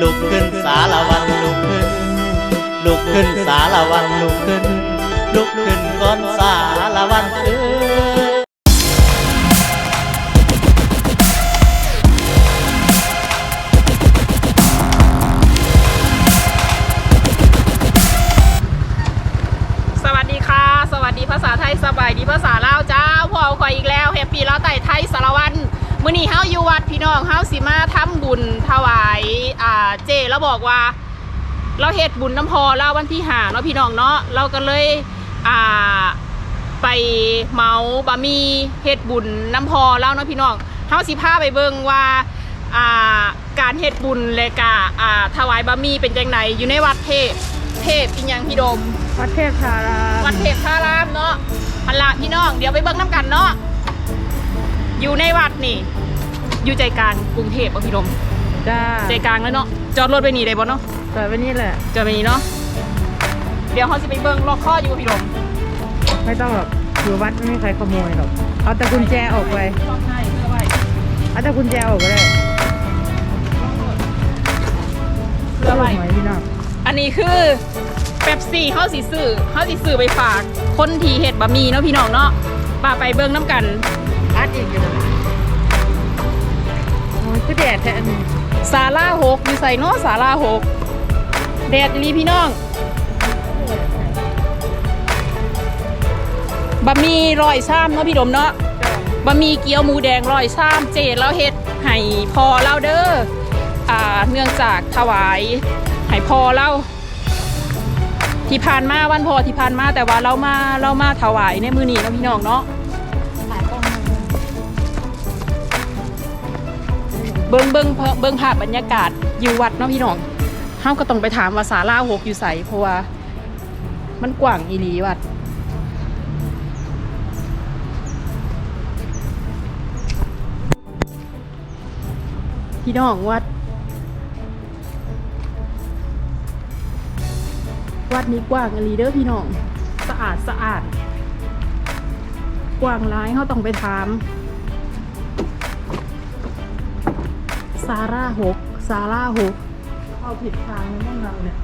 ลุกขึ้นสารวันลุกขึ้น ลุกขึ้นสารวันลุกขึ้น ลุกขึ้นก่อนสารวันเอ้ยสวัสดีค่ะ สวัสดีภาษาไทยสบายดีภาษาลาวเจ้าพอคอยอีกแล้วแฮปปี้ลาวไต่ไทยสารวัน มื้อนี้เฮาอยู่วัดพี่น้องเฮาสิมาทำบุญถวายอ่าเจแล้วบอกว่า เราเฮ็ดบุญน้ำพอเราวันที่ห้าเนาะพี่น้องเนาะเราก็เลยอ่าไปเหมาบะหมี่เฮ็ดบุญน้ำพอเราเนาะพี่น้องเฮาสิพาไปเบิ่งว่าอ่าการเฮ็ดบุญและกะอ่าถวายบะหมี่เป็นจังไดอยู่ในวัดเทพเทพอีหยังพี่ดม วัดเทพธารามวัดเทพท่ารามเนาะพันละพี่น้องเดี๋ยวไปเบิ่งน้ำกันเนาะ อยู่ในวัดนี่ อยู่ใจกลางกรุงเทพป่ะพี่ดม จ้าใจกลางแล้วเนาะ จอดรถไปนี่ได้บ่เนาะ จอดไว้นี่แหละ จอดไปนี่เนาะ เดี๋ยวเขาจะไปเบิ่งล็อกข้ออยู่พี่ดมไม่ต้องหรอกอยู่วัดไม่มีใครขโมยหรอก เอาแต่กุญแจออกไป ล็อกให้เพื่อไว้เอาแต่กุญแจออกไปเลยเพื่อตลไว้กไหมพี่น้องอันนี้คือเป๊ปซี่เขาสิซื้อเขาสิซื้อไปฝากคนที่เฮ็ดบะหมี่เนาะพี่น้องเนาะป่าไปเบิ่งน้ำกัน อัดอีกอยู่เลยโอ้ยคือแดดแท้อันนี้ศาลาหกอยู่ใส่เนาะศาลาหกแดดอีพี่น้องบะหมี่ร้อยซ้ำเนาะพี่ดมเนาะบะหมี่เกี๊ยวหมูแดงร้อยซ้ำเจดเราเฮ็ดให้พอเราเด้ออ่าเนื่องจากถวายให้พอเราที่ผ่านมาวันพอที่ผ่านมาแต่ว่าเรามาเรามาถวายในมือนี้เนาะพี่น้องเนาะ เบิ่งเบิ่งเบิ่งภาพบรรยากาศอยู่วัดเนาะพี่น้องเฮาก็ต้องไปถามว่าศาลาหกอยู่ไสเพราะว่ามันกว้างอีหลีวัดพี่น้องวัด วัดนี้กว้างอหลีเด้อพี่น้อง สะอาดสะอาด กว้างร้ายเขาต้องไปถาม ซาร่าหกซาร่าหกเข้าผิดทางแล้วบ้างเราเนี่ย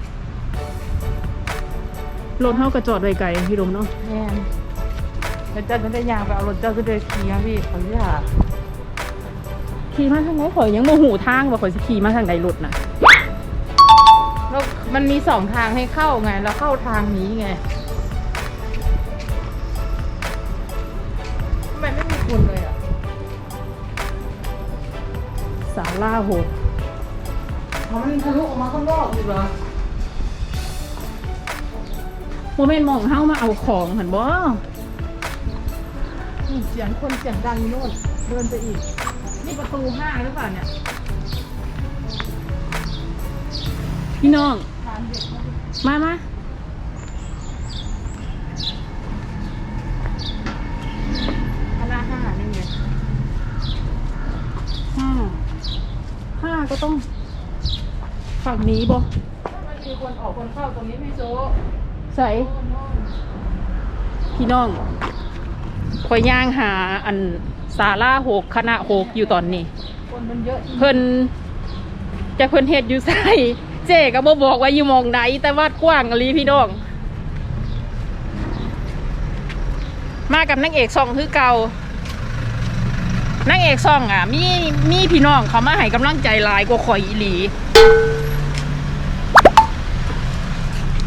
รถเท่ากระจอดไว้ไกลพี่ดมเนาะแม่นแล้วเจ้าจะได้ยางไปเอารถเจ้าก็เดินขี่นะพี่เขาจะหาขี่มาทางไหนข่อยยังโมหูทางว่าข่อยสิขี่มาทางใดรถนะแล้วมันมีสองทางให้เข้าไง เราเข้าทางนี้ไง ซาร่าหกอ๋อมันทะลุออกมาข้างนอกอีกเหรอโมเมนต์มองเฮ้ามาเอาของหันบ่นี่เสียงคนเสียงดังอยู่โน่นเดินไปอีก นี่ประตูห้างหรือเปล่าเนี่ย พี่น้องทางเด็กเขามามา คณะห้านี่ไง ห้าห้าก็ต้อง ฝั่งนี้บ่ถ้ามันมีคนออกคนเข้าตรงนี้ไม่โซ่ใส่พี่น้องข่อยย่างหาอันซาร่าหกคณะหกอยู่ตอนนี้ คนมันเยอะจริงเพิ่นจะเพิ่นเฮ็ดอยู่ไสเจ๊ก็บ่บอกว่าอยู่หมองใดแต่ว่ากว้างอหลีพี่น้อง มากับนางเอกซองคือเก่านางเอกซองอะ มีมีพี่น้องเขามาให้กำลังใจหลายกว่าข่อยอีหลี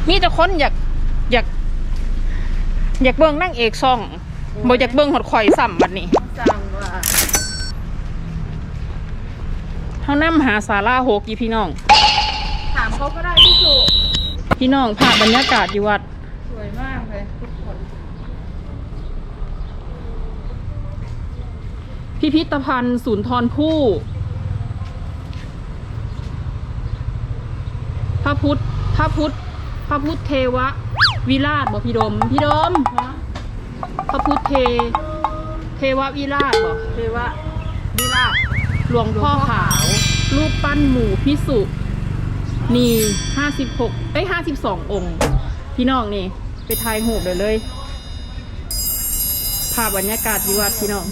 มีแต่คนอยากอยาก อยากเบิ่งนางเอกซองบ่อยากเบิ่งหดข่อยซ้ำบัดนี้จังว่าเฮานำหาสาราหกอีพี่น้อง ถามเขาก็ได้พี่สุพี่น้องภาพบรรยากาศอยู่วัด สวยมากเลยทุกคนพิพิธภัณฑ์ศูนย์ทรผู้พระพุทธพระพุทธพ ระพุทธเทวะ วิราชบ่พี่ดม พี่ดมนะพระพุทธเท เทวะวิราชบ่เทวะวิลาศหลวงพ่อขาว รูปปั้นหมู่พิสุนี่ห้าสิบหกเอ้ยห้าสิบสององค์ พี่น้องนี่ ไปทายหูปเลยเลยภาพบรรยากาศที่วัดพี่น้อง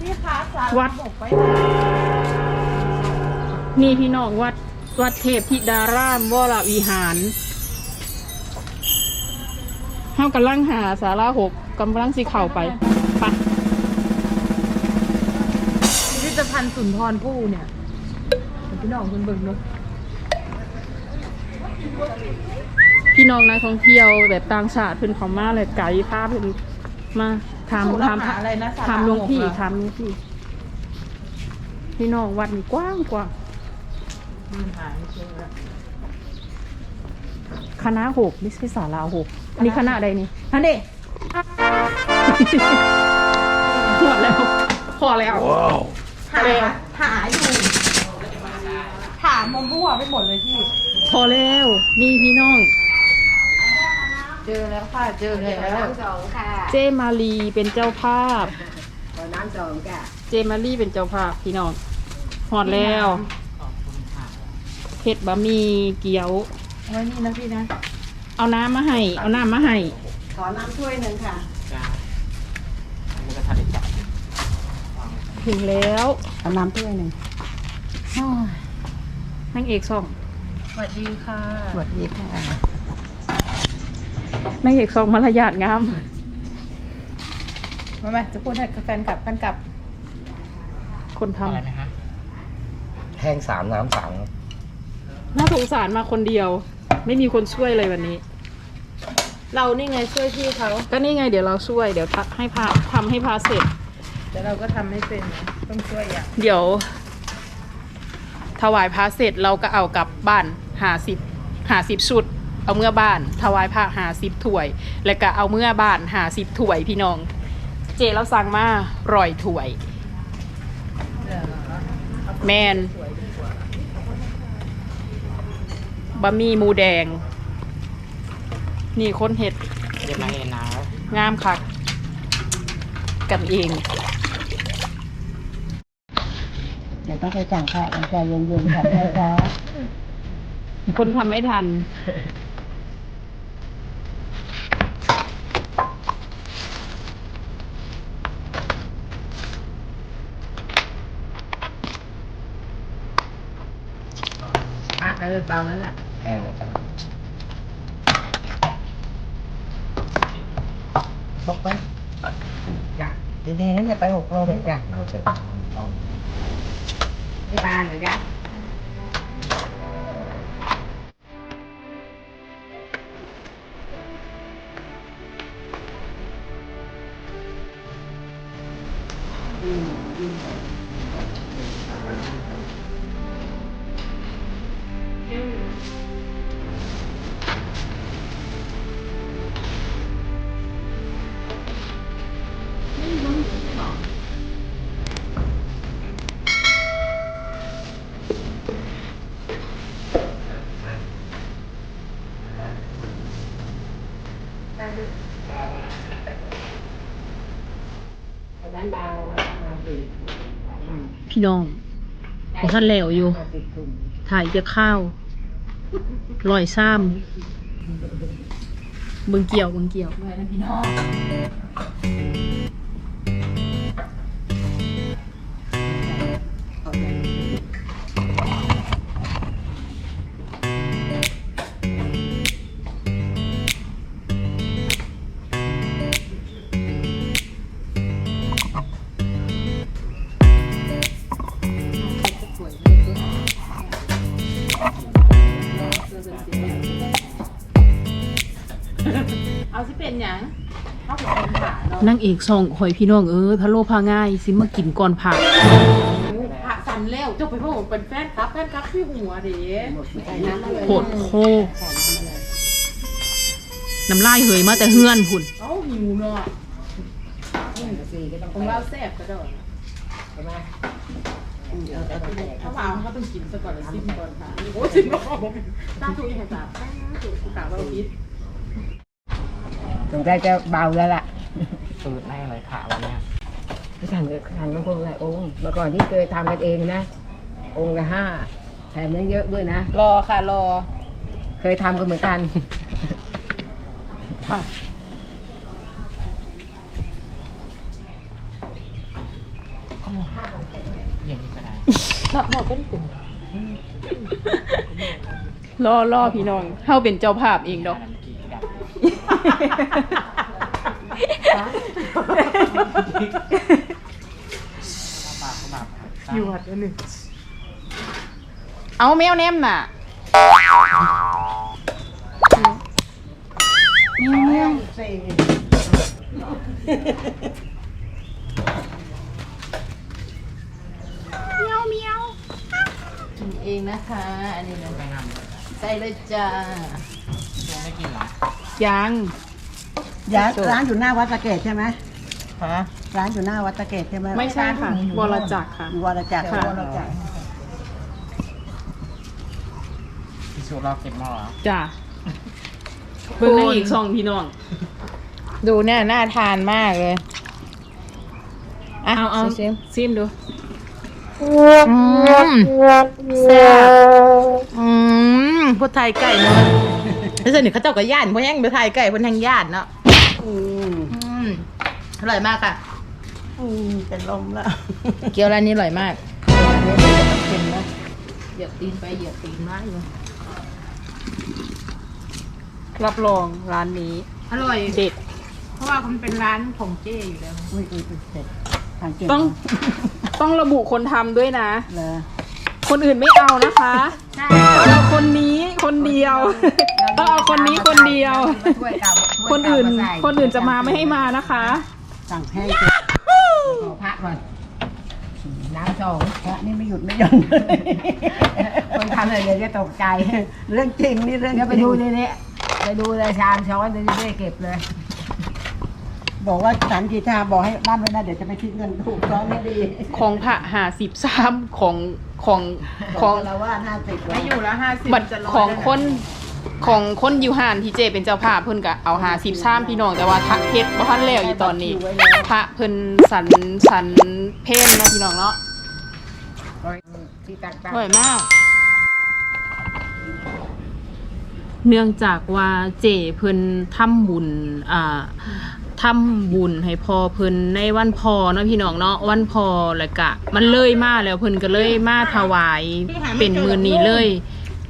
พี่คะสารวัดบอกไปนี่พี่น้องวัด วัดเทพธิดารามวรวิหารเฮากำลังหาสาราหกกำลังสิเข้าไปไปพิพิธภัณฑ์สุนทรภู่เนี่ยเดี๋ยวพี่น้องคุณเบิ่งเนาะพี่น้องนักท่องเที่ยวแบบต่างชาติเพิ่นเขามาเลยไกด์พาเพิ่นมาถามถามอะไรนะสาถามราหลวงพี่หกเหรอถามหลวงพี่ พี่น้องวัดนี่กว้างกว่า คณะหกไม่ใช่สาราหกอันนี้คณะใดนี่อันนี้พอแล้ว พอแล้วหาหาอยู่ถามมมั่วไปหมดเลยพี่ พอแล้วนี่พี่น้อง เจอแล้วค่ะ เจอแล้วสองค่ะเจมารีเป็นเจ้าภาพขอน้ำสองจ้ะเจมารีเป็นเจ้าภาพพี่น้องหอดแล้ว เผ็ดบะหมี่เกี๊ยวเอาไว้นี่นะพี่นะ เอาน้ำมาให้ เอาน้ำมาให้ขอน้ำถ้วยหนึ่งค่ะถึงแล้วเอาน้ำถ้วยหนึ่งนางเอกสองสวัสดีค่ะ สวัสดีค่ะนางเอกสองมารยาทงามมาไหมจะพูดให้แฟนกลับกันกลับ คนทแห้งสามน้ำสามครับำ น่าสงสารมาคนเดียว ไม่มีคนช่วยเลยวันนี้ เรานี่ไงช่วยพี่เขาก็นี่ไงเดี๋ยวเราช่วยเดี๋ยวทักให้พาทำให้พาเสร็จ แต่เราก็ทำไม่เป็นนะต้องช่วยอย่างเดี๋ยว ถวายพระเสร็จเราก็เอากลับบ้านหาสิบหาสิบชุด เอาเมื่อบ้าน ถวายพระหาสิบถ้วย แล้วก็เอาเมื่อบ้านหาสิบถ้วยพี่น้อง เจเราสั่งมาร่อยถ้วยแมน บะหมี่หมูแดง นี่คนเห็ดเดี๋ยวมาเห็นนะงามคัก กันเองเดี๋ยวต้องไปสั่งค่ะมันใจเย็นๆค่ะแม่ค้าคนทำไม่ทัน อะเออเบาแล้วล่ะแห้งเลยครับบอกไปจ้ะ ดีๆนะอย่าไปหกโลเลยจ้ พี่น้องของท่านแล้วอยู่ ถ่ายจะข้าวลอยซ้ำเบึงเกี่ยวเบึงเกี่ยว เอาสิเป็นหยังนางเอกสองหอยพี่น้องเอ้ยพะโลพาง่ายสิมากินก่อนผักพระสันแล้วเจ้าไปพ่อผมเป็นแฟนครับแฟนครับพี่หัวเด้ใส่น้ำอะไรโหดโคน้ำลายเหยมาแต่เฮือนพุ่น เอ้าหิวเนาะสี่ก็ต้องของเราแซ่บกระโดดใช่ไหมถ้าว่าเขาต้องกินซะก่อนแล้วซิมก่อนค่ะโอ้ยซิมก่อนผมตั้งตัวยังไงจ้าตั้งตัวกะว่าพิษ สงสัยจะเบาแล้วล่ะตื่นแน่เลยค่ะวันเนี้ยพี่ทำเลยทำมันคงหลายองค์เมื่อก่อนที่เคยทำกันเองนะ องค์ละห้าแถมยังเยอะด้วยนะ รอค่ะรอ เคยทำกันเหมือนกันอย่างนี้ก็ได้นับบอกเป็นกลุ่มล่อล่อพี่น้องเฮาเป็นเจ้าภาพเองดอก อยู่วัดอันหนึ่งเอาแมวแนมน่ะแมวแมวเมียวเมียวกินเองนะคะ อันนี้นะ ใส่เลยจ้าไม่กินเหรอยังร้านร้านอยู่หน้าวัดสะเกดใช่ไหมฮะร้านอยู่หน้าวัดสะเกดใช่ไหมไม่ใช่ค่ะวรจักรค่ะอยู่วรจักรค่ะ วรจักรพี่ชูรอเก็บหม้อเหรอจ้าเบิ่งในอีกช่องพี่น้อง ดูเนี่ยน่าทานมากเลย อะเอาเอาชิมซิมดู อืมแซ่บอืมพูดไทยไก่เนาะแล้วส่วนหนึ่งเขาเจ้าก็ย่านเพราะยังไปไทยไก่เพราะทางย่านเนาะอืมอืมอร่อยมากค่ะ อืมเป็นลมแล้วเกี๊ยวร้านนี้อร่อยมากเค็มนะเหยียบตีนไปเหยียบตีนมาอยู่รับรองร้านนี้อร่อยเด็ดเพราะว่ามันเป็นร้านของเจ้อยู่แล้ว อุ้ยอุ้ยอุ้ยเผ็ดทานเก่งต้อง ต้องระบุคนทำด้วยนะเลยคนอื่นไม่เอานะคะเอาคนนี้คนเดียว ต้องเอาคนนี้คนเดียวคนอื่นคนอื่นจะมาไม่ให้มานะคะ สั่งให้ขอพระก่อนน้ำสองพระนี่ไม่หยุดไม่หย่อนคนทำอะไรเลยจะตกใจ เรื่องจริงนี่เรื่องจเดี๋ริยวงไปดูในนี้ไปดูเลยชามช้อนเดี๋ยวจะได้เก็บเลย บอกว่าสันกีตาบอกให้บ้านไว้นะเดี๋ยวจะไปคิดเงินถูกซ้อนไม่ดีของพระหาสิบสามของของของเราว่าห้าสิบไม่อยู่แล้วห้าสิบบัตรของคนของคนอยู่ห่านที่เจเป็นเจ้าภาพเพิ่นก็เอาหาสิบสามพี่น้องแต่ว่าทักเพชรบ่ทันแล้วอยู่ตอนนี้ พระเพิ่นสันสันเพนเนาะพี่น้องเนาะที่ตักอร่อยมาก เนื่องจากว่าเจเพิ่นทำบุญอ่า ทำบุญให้พ่อเพิ่นในวันพ่อเนาะพี่น้องเนาะวันพ่อแล้วก็มันเลยมาแล้วเพิ่นก็เลยมาถวายเป็นมื้อนี้เลย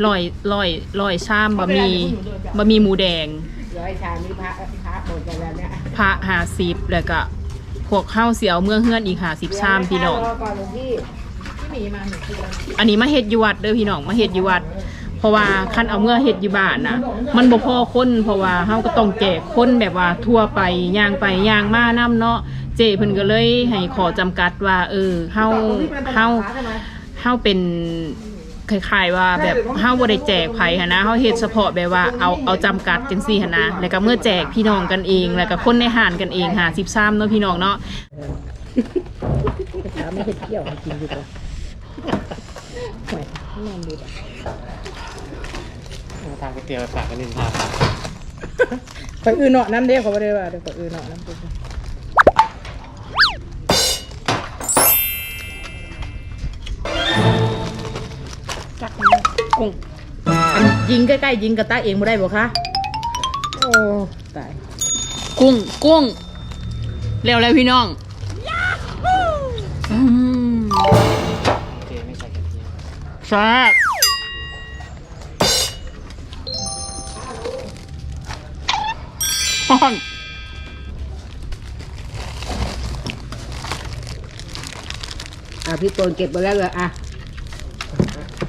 ลอยลอยลอยชามบะหมี่บะหมี่หมูแดงร้อยชามนี่พระพระหมดไปแล้วเนี่ยพระหาสิบแล้วก็พวกข้าวเสียวเมื่อเฮือนอีกหาสิบชามพี่น้องอันนี้มาเฮ็ดยูวัดเด้อพี่น้องมาเฮ็ดยูวัด เพราะว่าคันเอาเมื่อเฮ็ดอยู่บ้านน่ะ มันบ่พอคนเพราะว่าเฮาก็ต้องแจกคนแบบว่าทั่วไปย่างไปย่างมานํเนาะเจเพิ่นก็เลยให้ขอจำกัดว่า เออเฮาเฮาเฮาเป็นคล้ายๆว่าแบบเฮาบ่ได้แจกไผหนนะเฮาเฮ็ดเฉพาะแบบว่าเอาเอาจำกัดจังซี่หนนะแล้วก็เมื่อแจกพี่น้องกันเอง แล้วก็คนในห้านกันเอง53เนาะพี่น้องเนาะขาไม่เห็ดเที่ยวให้กินดีกว่า ทานก๋วยเตี๋ยวฝากกันนินทาไปอื่นเนาะน้ำเด้เขาไม่ได้ว่าเดี๋ยวไปอื่นเนาะน้ำเด้อกุ้งอันยิงใกล้ๆยิงกระตาเองบ่ได้บ่คะโอ้ตายกุ้งกุ้งเร็วเลยพี่น้องอืมเจไม่ใส่กระเทียมแซ่บ ฮ้อนอะพี่โตนเก็บไปแล้วเลยอะ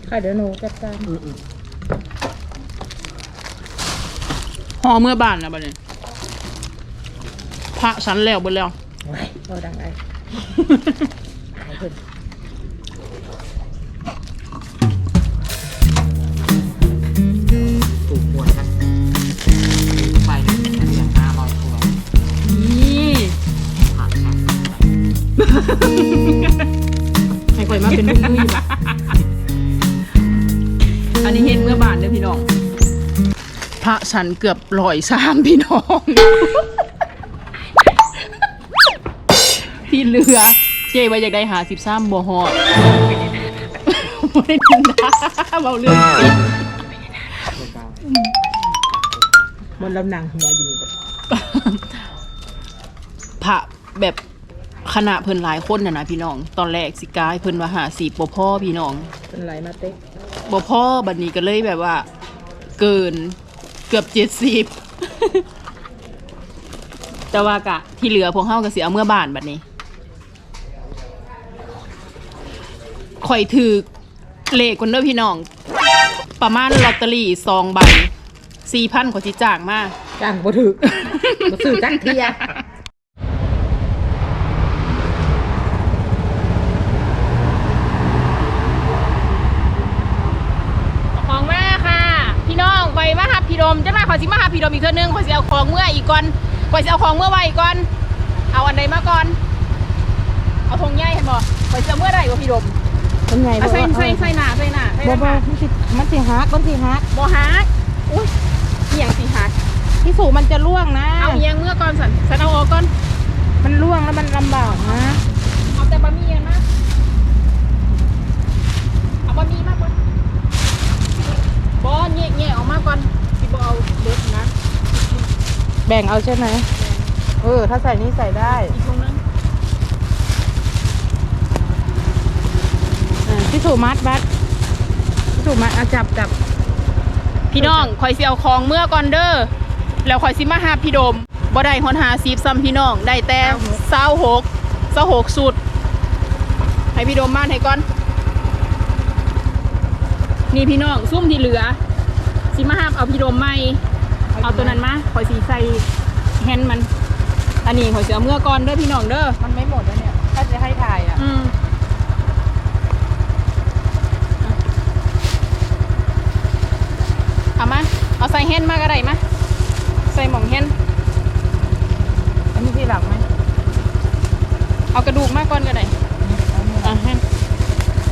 ค่ะเดี๋ยวหนูจัดการห่อเมื่อบานนะบัดนี้พระฉันแล้วเบนแล้ว โอ้ดังไอให้เพิ่น พระฉันเกือบร้อยสามพี่น้อง ที่เหลือ เจว่าอยากได้หาสิบสามบ่ฮอดบ่ได้ดินนะเบาเรื่องจริงมันลำหนังหัวอยู่พระแบบคณะเพิ่นหลายคนน่ะนะพี่น้อง ตอนแรกสิกายเพิ่นว่าหาสีบ่พ่อพี่น้องเป็นไรมาเต๊กบ่พ่อบัดนี้ก็เลยแบบว่า เกินเกือบเจ็ดสิบแต่ว่ากะที่เหลือพวกเฮาก็สิเอาเมื่อบานบัดนี้ข่อยถือเลขคนเด้อพี่น้อง ประมาณลอตเตอรี่ซองใบสี่พันขอจิจ้างมาจ้างบ่ถือบ่ซื้อจักเทีย ของแม่ค่ะ พี่น้องไปมาหา พี่ดมจะมาขอสิมาหาพี่ดมอีกเทื่อนึงขอสิเอาของเมื่ออีกก่อนขอสิเอาของเมื่อไว้อีกก่อน เอาอันใดมาก่อน เอาธงใหญ่เห็นบ่ขอสิเอาเมื่อใดบ่พี่ดมเป็นไงเอาใส่ใส่ใส่หน้าใส่หน้าใส่หบ่น้าบ่มันสิมันสิฮักมันสิฮักบ่ฮักอุ้ยเอียงสิฮักพี่สูมันจะล่วงนะเอาเอียงเมื่อก่อนสันสันเอาออกก่อน มันล่วงแล้วมันลำบากนะเอาแต่บะหมี่กันมาเอาบะหมี่มากก่อนบ่แง่แง่ออกมาก่อนสิ บ่เอาเบิดนะแบ่งเอาใช่ไหมเออ ถ้าใส่นี่ใส่ได้อีกตรงนึงอ่าพี่สูมัดบัดพี่สูมัดเอาจับจับพี่น้องคอยสิเอาของเมื่อก่อนเด้อแล้วคอยสิมาหาพี่โดมบ่ได้ฮอนหาซีบซ้ำพี่น้องได้แต่เศร้าหกเศร้าหกสุด ให้พี่โดมมาให้ก่อน นี่พี่น้องซุ่มที่เหลือ สิมาหาเอาพี่โดมใหม่เอาตัวนั้นมาคอยสีใส่แฮนด์มัน อันนี้คอยสิเอาเมื่อก่อนเด้อพี่น้องเด้อมันไม่หมดแล้วเนี่ย ถ้าจะให้ถ่ายอะอืมเอามา เอาใส่แฮนด์มาก็ได้มาใส่หม่องแฮนด์อันนี้ที่หลังไหมเอากระดูกมาก่อนก็ได้อะแฮนด์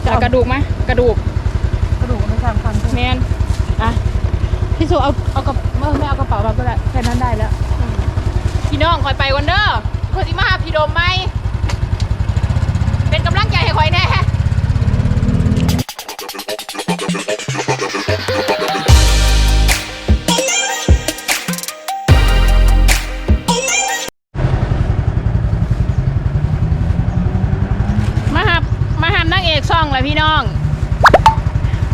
จะเอากระดูกมากระดูก กระดูกไม่ทำคันแมนอะ พี่สูเอาเอากระเมื่อไม่เอากระเป๋ามาก็ได้แค่นั้นได้แล้วพี่น้องคอยไปวันเด้อคอยสิมาหาพี่โดมไหมเป็นกำลังใจให้คอยแน่มาหับมาหับนางเอกช่องแล้วพี่น้อง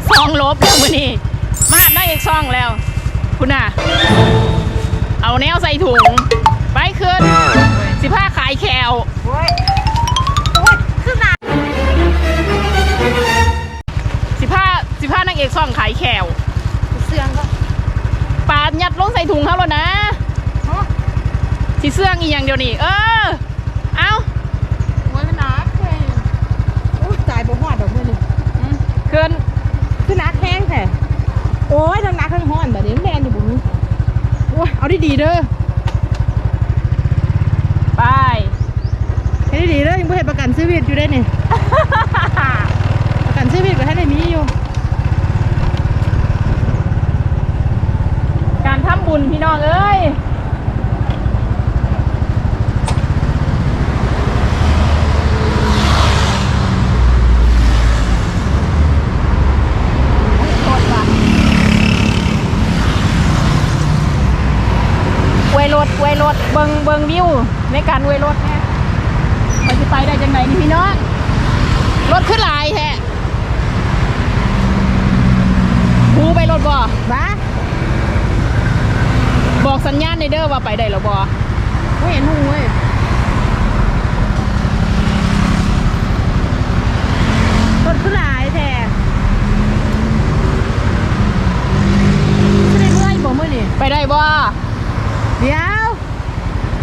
ซองลบแล้วมือนี่ มาหับนางเอกช่องแล้ว คุณน่ะ เอาแนวใส่ถุง ไปขึ้นสิผ้าขายแคลโอ้ยโอ้ยขึ้นมาสิผ้าสิผ้านางเอกช่องขายแคลเสื่องก็ปาดยัดลงใส่ถุงเขาแล้วนะฮะสิเสื้องอีกอย่างเดียวนี่ เออ เอา โอ้ยมันหนักเลยโอ้ยตายบ่หอดดอกมือนี่ อืมขึ้น คือนักแห้งแท้ โอ้ยทั้งนักทั้งห้อนแบบนี้แมนอยู่บุ้งโอ้ยเอาดีๆเด้อไปให้ดีๆเด้อยังบ่เห็นประกันชีวิตอยู่ได้นี่ประกันชีวิตก็ให้ได้มีอยู่ การทำบุญพี่น้องเอ้ย เวยรถเวยรถเบิงเบิงวิวในการเวยรถเนี่ยมันจะไปได้จังไหนนี่พี่น้อง รถขึ้นหลายแท้หูไปรถบ่ บ้า บอกสัญญาณในเด้อ ว่าไปได้แล้วบ่ ไม่เห็นหูเว้ยรถขึ้นหลายแท้จะได้เมื่อยบ่มื้อนี่ ไปได้บ่ เดี๋ยว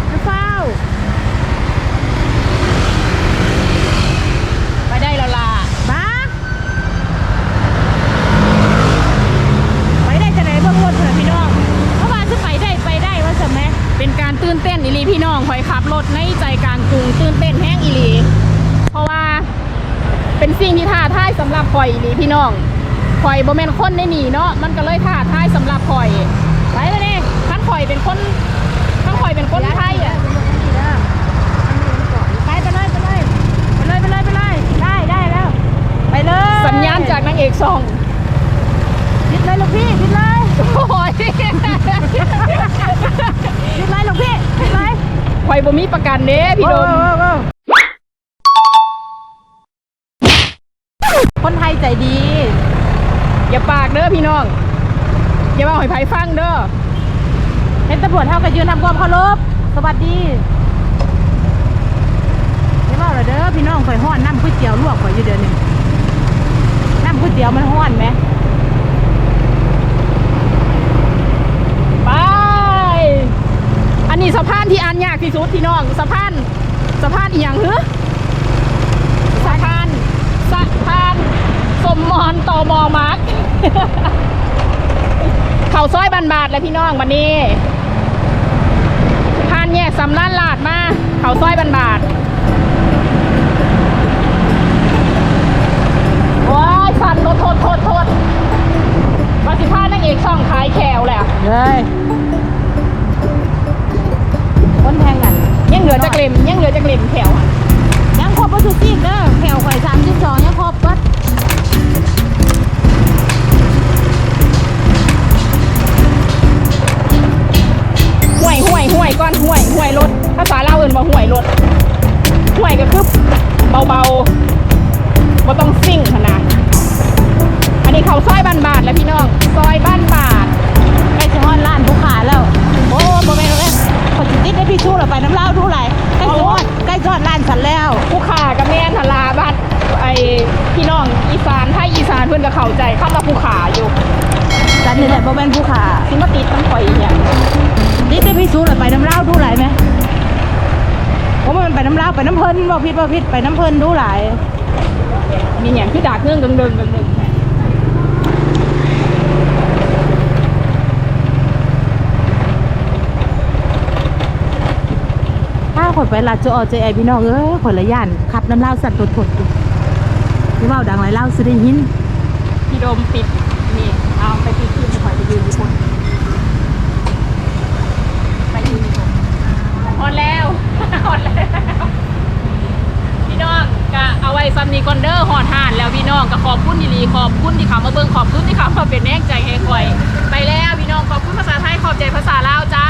จะเฝ้า ไปได้แล้วล่ะ บ้าไปได้จะไหนเบิ่งรถเถอะพี่น้องเพราะว่าจะไปได้ไปได้ว่าจะแม่ เป็นการตื่นเต้นอีหลีพี่น้องคอยขับรถในใจกลางกรุงตื่นเต้นแห้งอีหลี เพราะว่าเป็นสิ่งที่ท้าทายสำ หรับข่อยอีหลีพี่น้องข่อยบ่แม่นคนในนี่เนาะมันก็เลยท้าทายสำหรับข่อยไปเลยเด้ท่านข่อยเป็นคนท่านข่อยเป็นคนไทยอะไปไปเลยไปเลยไปเลยไปเลยไปเลยได้ได้แล้วไปเลยสัญญาณจากนางเอกซองพิดเลยลูกพี่พิดเลยโอ้ยพิดเลยลูกพี่พิดเลยข่อยบ่มีประกันเด้พี่โดม โอย่าปากเด้อพี่น้อง อย่ามาหอยไผ่ฟังเด้อเห็นตำรวจเท่ากับยืนทำความเคารพสวัสดีเดี๋ยวว่าเราเด้อพี่น้องข่อยห้อนน้ำก๋วยเตี๋ยวลวกข่อยอยู่เดือนหนึ่งน้ำก๋วยเตี๋ยวมันห้อนไหมไป อันนี้สะพานที่อันยากที่สุดพี่น้องสะพานสะพานอีหยังเหรอสะพานสะพานสมมอนตอมอมาร์ก เขาซอยบันบาทเลยพี่น้องวันนี้ผ่านแยกสำล้านลาดมาเขาซอยบันบาทว้ายสันโทษโทษโทษโทษมาสิพานักเอกช่องขายแขวแหละเลยคนแทงกันยังเหลือจักเล่มยังเหลือจักเล่มแขวอะยังครบวัตถุดิบเด้อแถวข่อยสามสิบสองยังครบวัด เบาๆบ่ต้องซิ่งขนาดอันนี้เขาซอยบ้านบาทแล้วพี่น้องซอยบ้านบาทใกล้จะฮอดร้านผู้ขาแล้วโอ้บ่แม่นบ่แม่นขอยสิติดได้พี่ชู้แล้วไปน้ำเหล้าดูไหลใกล้จะฮอดใกล้จะฮอดร้านฉันแล้ว ผู้ขากับแม่นทลาบ้านไอพี่น้องอีสานไทยอีสานเพื่อนก็เข้าใจเข้ามาผู้ขาอยู่ฉันนี่แหละบ่แม่นผู้ขาสิมาติดทั้งข่อยอีกอย่างติดได้พี่ชู้แล้วไปน้ำเหล้าดูไหลไหม โอ้มันไปน้ำเหล้าไปน้ำเพิ่นบ่ผิดบ่ผิดไปน้ำเพิ่นดูหลาย มีอย่างที่ดากเรื่องเดิมๆเดิมๆถ้าข่อยไปลาดจะออเจไอพี่น้องเอ้ยข่อยละย่านขับน้ำเหล้าสั่นตัวทดอยู่ที่เว้าดังไรเหล้าสิได้ยินพี่โดมปิดนี่เอาไปปิดขึ้นไปไปยืนอยู่คนไปยืนอยู่คนออนแล้ว หอดแล้วพี่น้องก็เอาไว้ซัมนีคอนเดอร์หอดหานแล้วพี่น้องก็ขอบคุณดีรีขอบคุณที่เขามาเบิ่งขอบคุณที่เขามาเป็นแรงใจให้คอย ไปแล้วพี่น้องขอบคุณภาษาไทยขอบใจภาษาลาวจ้า